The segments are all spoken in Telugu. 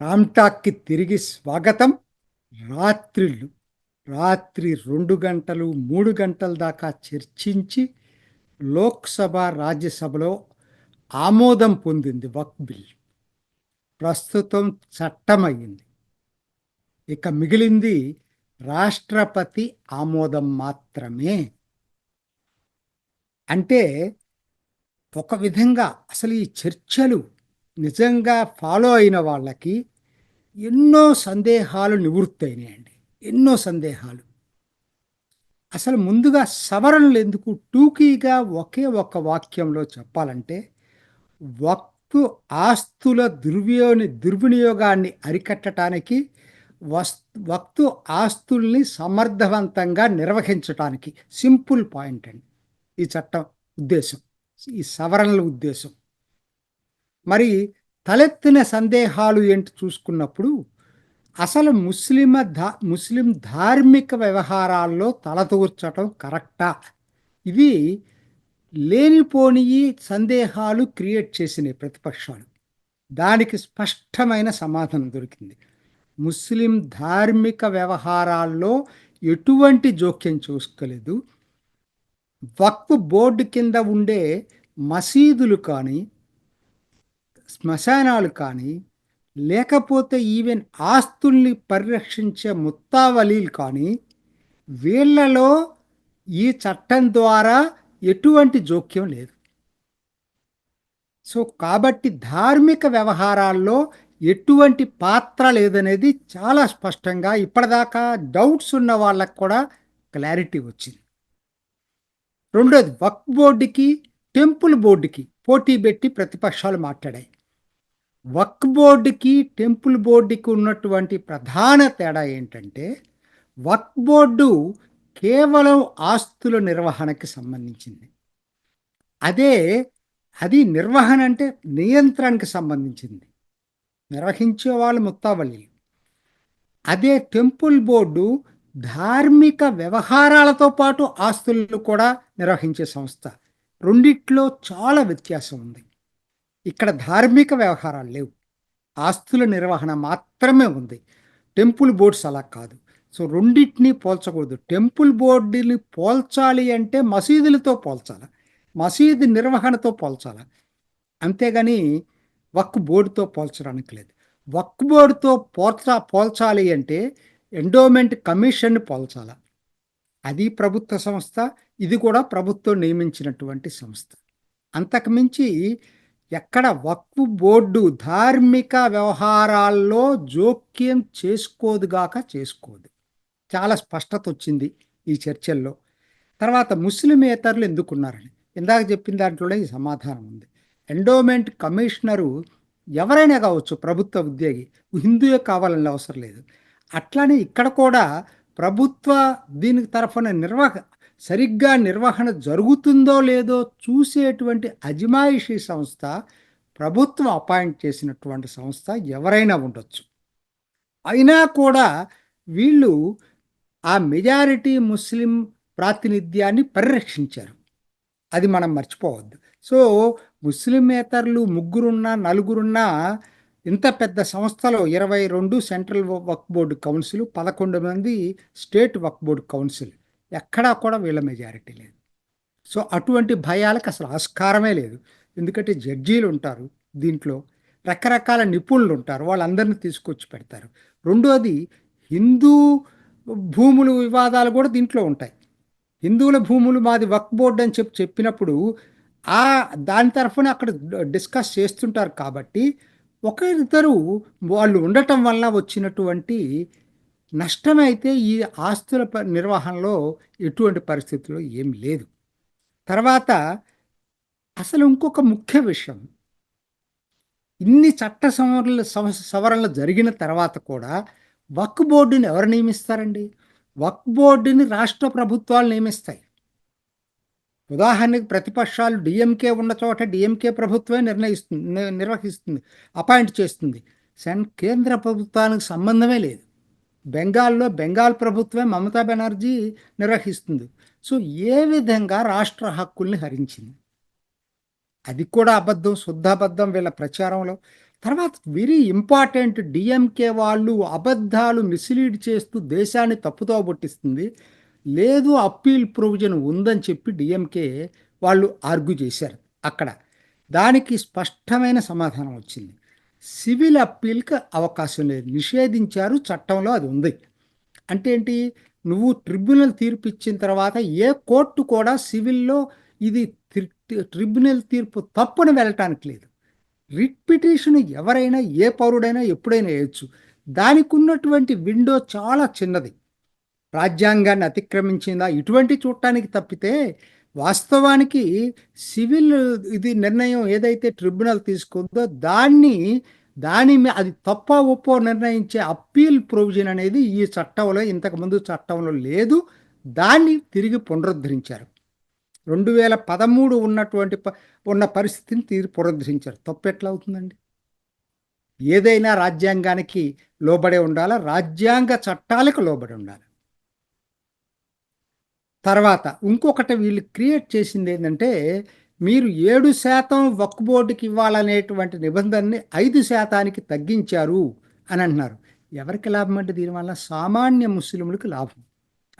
రామ్టాక్కి తిరిగి స్వాగతం. రాత్రిళ్ళు రాత్రి రెండు గంటలు మూడు గంటల దాకా చర్చించి లోక్సభ రాజ్యసభలో ఆమోదం పొందింది వక్ బిల్. ప్రస్తుతం చట్టమయ్యింది. ఇక మిగిలింది రాష్ట్రపతి ఆమోదం మాత్రమే. అంటే ఒక విధంగా అసలు ఈ చర్చలు నిజంగా ఫాలో అయిన వాళ్ళకి ఎన్నో సందేహాలు నివృత్తయినాయండి. ఎన్నో సందేహాలు. అసలు ముందుగా సవరణలు ఎందుకు? టూకీగా ఒకే ఒక్క వాక్యంలో చెప్పాలంటే వక్తు ఆస్తుల దుర్వియోని దుర్వినియోగాన్ని అరికట్టడానికి వస్ వక్తు ఆస్తుల్ని సమర్థవంతంగా నిర్వహించటానికి సింపుల్ పాయింట్ అండి. ఈ చట్టం ఉద్దేశం. ఈ సవరణల ఉద్దేశం. మరి తలెత్తిన సందేహాలు ఏంటి చూసుకున్నప్పుడు అసలు ముస్లిం ధా ముస్లిం ధార్మిక వ్యవహారాల్లో తలతూర్చటం కరెక్టా? ఇవి లేనిపోని సందేహాలు క్రియేట్ చేసినాయి ప్రతిపక్షాలు. దానికి స్పష్టమైన సమాధానం దొరికింది. ముస్లిం ధార్మిక వ్యవహారాల్లో ఎటువంటి జోక్యం చూసుకోలేదు. వక్ఫ్ బోర్డు కింద ఉండే మసీదులు కానీ శ్మశానాలు కానీ లేకపోతే ఈవెన్ ఆస్తుల్ని పరిరక్షించే ముత్తావలీలు కానీ వీళ్ళలో ఈ చట్టం ద్వారా ఎటువంటి జోక్యం లేదు. సో కాబట్టి ధార్మిక వ్యవహారాల్లో ఎటువంటి పాత్ర లేదనేది చాలా స్పష్టంగా ఇప్పటిదాకా డౌట్స్ ఉన్న వాళ్ళకు కూడా క్లారిటీ వచ్చింది. రెండోది వక్ బోర్డుకి టెంపుల్ బోర్డుకి పోటీ పెట్టి ప్రతిపక్షాలు మాట్లాడాయి. వక్ బోర్డుకి టెంపుల్ బోర్డుకి ఉన్నటువంటి ప్రధాన తేడా ఏంటంటే వక్ బోర్డు కేవలం ఆస్తుల నిర్వహణకి సంబంధించింది. అదే అది నిర్వహణ అంటే నియంత్రణకి సంబంధించింది. నిర్వహించే వాళ్ళు ముత్తావల్లి అదే టెంపుల్ బోర్డు ధార్మిక వ్యవహారాలతో పాటు ఆస్తులను కూడా నిర్వహించే సంస్థ. రెండిట్లో చాలా వ్యత్యాసం ఉంది. ఇక్కడ ధార్మిక వ్యవహారాలు లేవు. ఆస్తుల నిర్వహణ మాత్రమే ఉంది. టెంపుల్ బోర్డ్స్ అలా కాదు. సో రెండింటినీ పోల్చకూడదు. టెంపుల్ బోర్డుని పోల్చాలి అంటే మసీదులతో పోల్చాలి. మసీదు నిర్వహణతో పోల్చాలి. అంతేగాని వక్ బోర్డుతో పోల్చడానికి లేదు. వక్ బోర్డుతో పోల్చ పోల్చాలి అంటే ఎండోమెంట్ కమిషన్ పోల్చాల. అది ప్రభుత్వ సంస్థ ఇది కూడా ప్రభుత్వం నియమించినటువంటి సంస్థ. అంతకుమించి ఎక్కడ వక్ఫ్ బోర్డు ధార్మిక వ్యవహారాల్లో జోక్యం చేసుకోదుగాక చేసుకోదు. చాలా స్పష్టత వచ్చింది ఈ చర్చల్లో. తర్వాత ముస్లిమేతరులు ఎందుకున్నారని. ఇందాక చెప్పిన దాంట్లోనే ఈ సమాధానం ఉంది. ఎండోమెంట్ కమిషనరు ఎవరైనా కావచ్చు ప్రభుత్వ ఉద్యోగి హిందువే కావాలని అవసరం లేదు. అట్లానే ఇక్కడ కూడా ప్రభుత్వ దీనికి తరఫున నిర్వహ సరిగ్గా నిర్వహణ జరుగుతుందో లేదో చూసేటువంటి అజమాయిషీ సంస్థ ప్రభుత్వం అపాయింట్ చేసినటువంటి సంస్థ ఎవరైనా ఉండొచ్చు. అయినా కూడా వీళ్ళు ఆ మెజారిటీ ముస్లిం ప్రాతినిధ్యాన్ని పరిరక్షించారు. అది మనం మర్చిపోవద్దు. సో ముస్లిమేతరులు ముగ్గురున్నా నలుగురున్నా ఇంత పెద్ద సంస్థలో ఇరవై రెండు సెంట్రల్ వక్ బోర్డు కౌన్సిల్ పదకొండు మంది స్టేట్ వక్ బోర్డు కౌన్సిల్. ఎక్కడా కూడా వీళ్ళ మెజారిటీ లేదు. సో అటువంటి భయాలకు అసలు ఆస్కారమే లేదు. ఎందుకంటే జడ్జీలు ఉంటారు దీంట్లో రకరకాల నిపుణులు ఉంటారు వాళ్ళందరినీ తీసుకొచ్చి పెడతారు. రెండోది హిందూ భూములు వివాదాలు కూడా దీంట్లో ఉంటాయి. హిందువుల భూములు మాది వక్ బోర్డు అని చెప్పి చెప్పినప్పుడు ఆ దాని తరఫున అక్కడ డిస్కస్ చేస్తుంటారు కాబట్టి ఒకరిద్దరు వాళ్ళు ఉండటం వల్ల వచ్చినటువంటి నష్టమైతే ఈ ఆస్తుల నిర్వహణలో ఎటువంటి పరిస్థితుల్లో ఏం లేదు. తర్వాత అసలు ఇంకొక ముఖ్య విషయం. ఇన్ని చట్ట సవరణలు సవరణలు జరిగిన తర్వాత కూడా వక్ బోర్డుని ఎవరు నియమిస్తారండి? వక్ బోర్డుని రాష్ట్ర ప్రభుత్వాలు నియమిస్తాయి. ఉదాహరణకి ప్రతిపక్షాలు డిఎంకే ఉన్న చోట డిఎంకే ప్రభుత్వమే నిర్ణయిస్తుంది నిర్వహిస్తుంది అపాయింట్ చేస్తుంది. సెన్ కేంద్ర ప్రభుత్వానికి సంబంధమే లేదు. బెంగాల్లో బెంగాల్ ప్రభుత్వమే మమతా బెనర్జీ నిర్వహిస్తుంది. సో ఏ విధంగా రాష్ట్ర హక్కుల్ని హరించింది? అది కూడా అబద్ధం శుద్ధాబద్ధం వీళ్ళ ప్రచారంలో. తర్వాత వెరీ ఇంపార్టెంట్ డిఎంకే వాళ్ళు అబద్ధాలు మిస్లీడ్ చేస్తూ దేశాన్ని తప్పుతో పట్టిస్తుంది లేదు అప్పీల్ ప్రొవిజన్ ఉందని చెప్పి డిఎంకే వాళ్ళు ఆర్గ్యూ చేశారు అక్కడ. దానికి స్పష్టమైన సమాధానం వచ్చింది. సివిల్ అప్పీల్కి అవకాశం లేదు. నిషేధించారు చట్టంలో అది ఉంది. అంటే ఏంటి? నువ్వు ట్రిబ్యునల్ తీర్పు ఇచ్చిన తర్వాత ఏ కోర్టు కూడా సివిల్లో ఇది ట్రిబ్యునల్ తీర్పు తప్పుని వెళ్ళటానికి లేదు. రిట్ పిటిషన్ ఎవరైనా ఏ పౌరుడైనా ఎప్పుడైనా వేయచ్చు. దానికి ఉన్నటువంటి విండో చాలా చిన్నది. రాజ్యాంగాన్ని అతిక్రమించిందా? ఇటువంటి చూడటానికి తప్పితే వాస్తవానికి సివిల్ ఇది నిర్ణయం ఏదైతే ట్రిబ్యునల్ తీసుకుందో దాన్ని దాని అది తప్ప ఒప్పో నిర్ణయించే అప్పీల్ ప్రొవిజన్ అనేది ఈ చట్టంలో ఇంతకుముందు చట్టంలో లేదు. దాన్ని తిరిగి పునరుద్ధరించారు. రెండు వేల పదమూడు ఉన్నటువంటి ప- ఉన్న పరిస్థితిని తీరు పునరుద్ధరించారు. తప్పు ఎట్లా అవుతుందండి? ఏదైనా రాజ్యాంగానికి లోబడే ఉండాలా? రాజ్యాంగ చట్టాలకు లోబడి ఉండాలి? తర్వాత ఇంకొకటి వీళ్ళు క్రియేట్ చేసింది ఏంటంటే మీరు ఏడు శాతం వక్ బోర్డుకి ఇవ్వాలనేటువంటి నిబంధనని ఐదు శాతానికి తగ్గించారు అని అంటున్నారు. ఎవరికి లాభం అంటే దీనివల్ల సామాన్య ముస్లింలకు లాభం.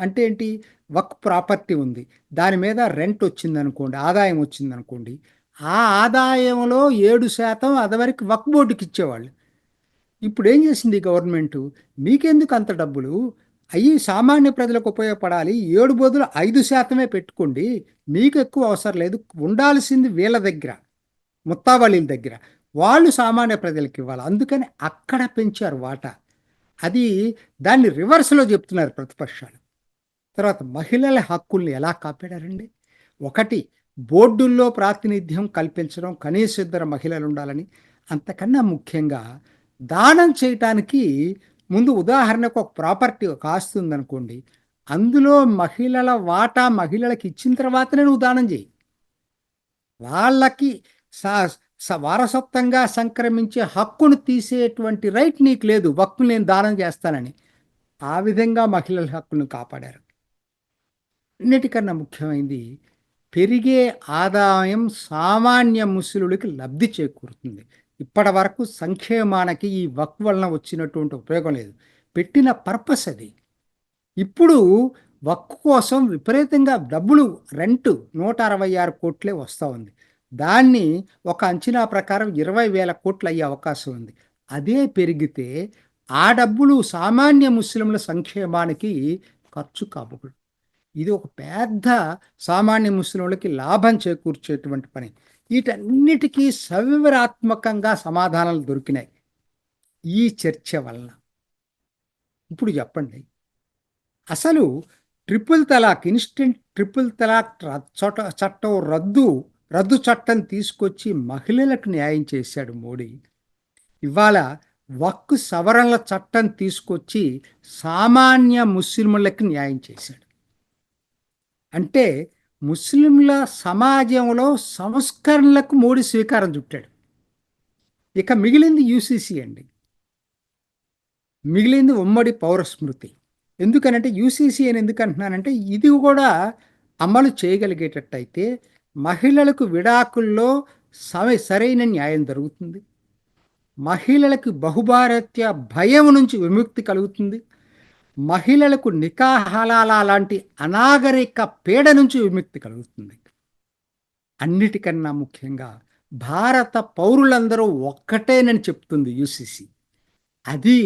అంటే ఏంటి? వక్ ప్రాపర్టీ ఉంది. దాని మీద రెంట్ వచ్చిందనుకోండి ఆదాయం వచ్చిందనుకోండి ఆ ఆదాయంలో ఏడు శాతం అదివరకు వక్ బోర్డుకి ఇచ్చేవాళ్ళు. ఇప్పుడు ఏం చేసింది గవర్నమెంట్? మీకెందుకు అంత డబ్బులు? అవి సామాన్య ప్రజలకు ఉపయోగపడాలి. ఏడు బదులు ఐదు శాతమే పెట్టుకోండి. మీకు ఎక్కువ అవసరం లేదు. ఉండాల్సింది వీళ్ళ దగ్గర ముత్తావళీల దగ్గర. వాళ్ళు సామాన్య ప్రజలకు ఇవ్వాలి. అందుకని అక్కడ పెంచారు వాటా. అది దాన్ని రివర్స్లో చెప్తున్నారు ప్రతిపక్షాలు. తర్వాత మహిళల హక్కుల్ని ఎలా కాపాడారండి? ఒకటి బోర్డుల్లో ప్రాతినిధ్యం కల్పించడం కనీస ఇద్దరు మహిళలు ఉండాలని. అంతకన్నా ముఖ్యంగా దానం చేయటానికి ముందు ఉదాహరణకు ఒక ప్రాపర్టీ ఒక ఉందనుకోండి అందులో మహిళల వాటా మహిళలకు ఇచ్చిన తర్వాతనే నువ్వు దానం చేయి. వాళ్ళకి స- స- వారసత్వంగా సంక్రమించే హక్కును తీసేటువంటి రైట్ నీకు లేదు హక్కు నేను దానం చేస్తానని. ఆ విధంగా మహిళల హక్కును కాపాడారు. అన్నిటికన్నా ముఖ్యమైనది పెరిగే ఆదాయం సామాన్య ముసలుడికి లబ్ధి చేకూరుతుంది. ఇప్పటి వరకు సంక్షేమానికి ఈ వక్ వలన వచ్చినటువంటి ఉపయోగం లేదు. పెట్టిన పర్పస్ అది. ఇప్పుడు వక్ కోసం విపరీతంగా డబ్బులు రెంట్ నూట అరవై ఆరు కోట్లే వస్తూ ఉంది. దాన్ని ఒక అంచనా ప్రకారం ఇరవై వేల కోట్లు అయ్యే అవకాశం ఉంది. అదే పెరిగితే ఆ డబ్బులు సామాన్య ముస్లింల సంక్షేమానికి ఖర్చు కాబోదు ఇది ఒక పెద్ద సామాన్య ముస్లింలకి లాభం చేకూర్చేటువంటి పని. వీటన్నిటికీ సవివరాత్మకంగా సమాధానాలు దొరికినాయి. ఈ చర్చ వలన. ఇప్పుడు చెప్పండి. అసలు triple talaq instant triple talaq ర- చట్ట చట్టం రద్దు రద్దు చట్టం తీసుకొచ్చి మహిళలకు న్యాయం చేశాడు మోడీ. ఇవాళ వక్కు సవరణల చట్టం తీసుకొచ్చి సామాన్య ముస్లింలకు న్యాయం చేశాడు. అంటే ముస్లింల సమాజంలో సంస్కరణలకు మోడీ స్వీకారం చుట్టాడు. ఇక మిగిలింది యూసీసీ అండి. మిగిలింది ఉమ్మడి పౌర స్మృతి ఎందుకనంటే యూసీసీ అని ఎందుకంటున్నానంటే ఇది కూడా అమలు చేయగలిగేటట్టయితే మహిళలకు విడాకుల్లో సమ సరైన న్యాయం జరుగుతుంది. మహిళలకు బహుభారత్య భయం నుంచి విముక్తి కలుగుతుంది. మహిళలకు నికాహలాల లాంటి అనాగరిక పీడ నుంచి విముక్తి కలుగుతుంది. అన్నిటికన్నా ముఖ్యంగా భారత పౌరులందరూ ఒక్కటేనని చెప్తుంది యూసీసీ. అది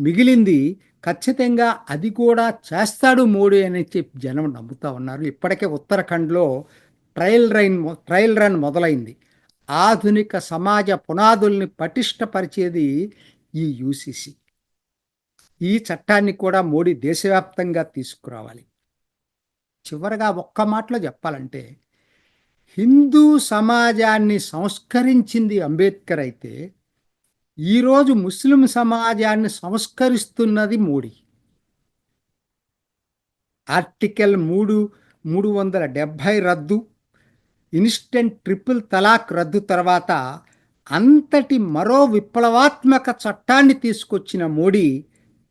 మిగిలింది ఖచ్చితంగా అది కూడా చేస్తాడు మోడీ అని చెప్పి జనం నమ్ముతూ ఉన్నారు. ఇప్పటికే ఉత్తరాఖండ్లో ట్రయల్ రైన్ ట్రయల్ రన్ మొదలైంది. ఆధునిక సమాజ పునాదుల్ని పటిష్టపరిచేది ఈ యూసీసీ. ఈ చట్టాన్ని కూడా మోడీ దేశవ్యాప్తంగా తీసుకురావాలి. చివరగా ఒక్క మాటలో చెప్పాలంటే హిందూ సమాజాన్ని సంస్కరించింది అంబేద్కర్ అయితే ఈరోజు ముస్లిం సమాజాన్ని సంస్కరిస్తున్నది మోడీ. ఆర్టికల్ మూడు మూడు వందల డెబ్భై రద్దు ఇన్స్టెంట్ ట్రిపుల్ తలాక్ రద్దు తర్వాత అంతటి మరో విప్లవాత్మక చట్టాన్ని తీసుకొచ్చిన మోడీ